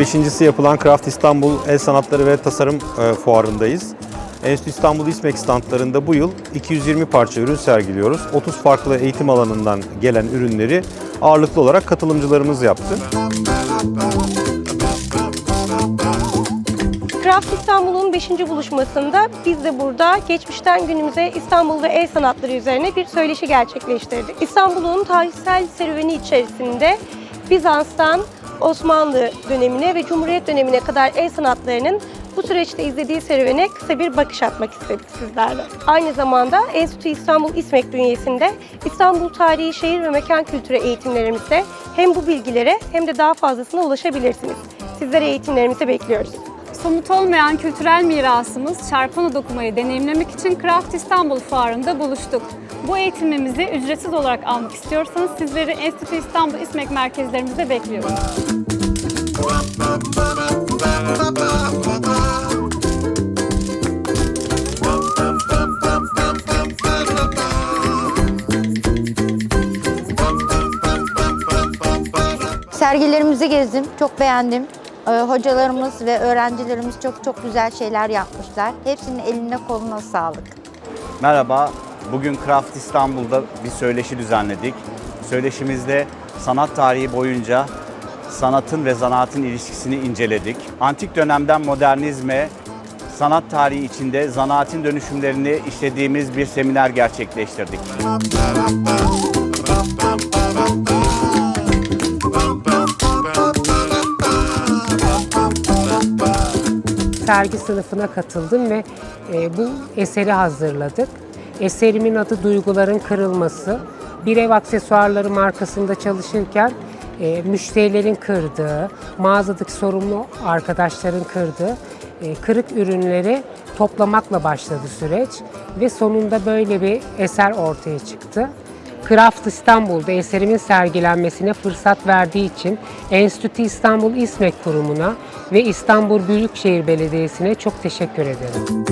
Beşincisi yapılan Craft İstanbul El Sanatları ve Tasarım e, Fuarı'ndayız. Enstitü İstanbul İSMEK standlarında bu yıl 220 parça ürün sergiliyoruz. 30 farklı eğitim alanından gelen ürünleri ağırlıklı olarak katılımcılarımız yaptı. Craft İstanbul'un 5. buluşmasında biz de burada geçmişten günümüze İstanbul ve el sanatları üzerine bir söyleşi gerçekleştirdik. İstanbul'un tarihsel serüveni içerisinde Bizans'tan Osmanlı dönemine ve Cumhuriyet dönemine kadar el sanatlarının bu süreçte izlediği serüvene kısa bir bakış atmak istedik sizlerle. Aynı zamanda Enstitü İstanbul İSMEK bünyesinde İstanbul Tarihi Şehir ve Mekan Kültürü eğitimlerimizde hem bu bilgilere hem de daha fazlasına ulaşabilirsiniz. Sizleri eğitimlerimize bekliyoruz. Somut olmayan kültürel mirasımız çarpana dokumayı deneyimlemek için Craft İstanbul Fuarı'nda buluştuk. Bu eğitimimizi ücretsiz olarak almak istiyorsanız sizleri Enstitü İstanbul İSMEK merkezlerimizde bekliyoruz. Sergilerimizi gezdim, çok beğendim. Ee, Hocalarımız ve öğrencilerimiz çok çok güzel şeyler yapmışlar. Hepsinin eline koluna sağlık. Merhaba, bugün Craft İstanbul'da bir söyleşi düzenledik. Söyleşimizde sanat tarihi boyunca sanatın ve zanaatın ilişkisini inceledik. Antik dönemden modernizme, sanat tarihi içinde zanaatin dönüşümlerini işlediğimiz bir seminer gerçekleştirdik. sergi sınıfına katıldım ve e, bu eseri hazırladık. Eserimin adı Duyguların Kırılması. Bir ev aksesuarları markasında çalışırken e, müşterilerin kırdığı, mağazadaki sorumlu arkadaşların kırdığı e, kırık ürünleri toplamakla başladı süreç ve sonunda böyle bir eser ortaya çıktı. Craft İstanbul'da eserimin sergilenmesine fırsat verdiği için Enstitü İstanbul İSMEK Kurumu'na ve İstanbul Büyükşehir Belediyesi'ne çok teşekkür ederim.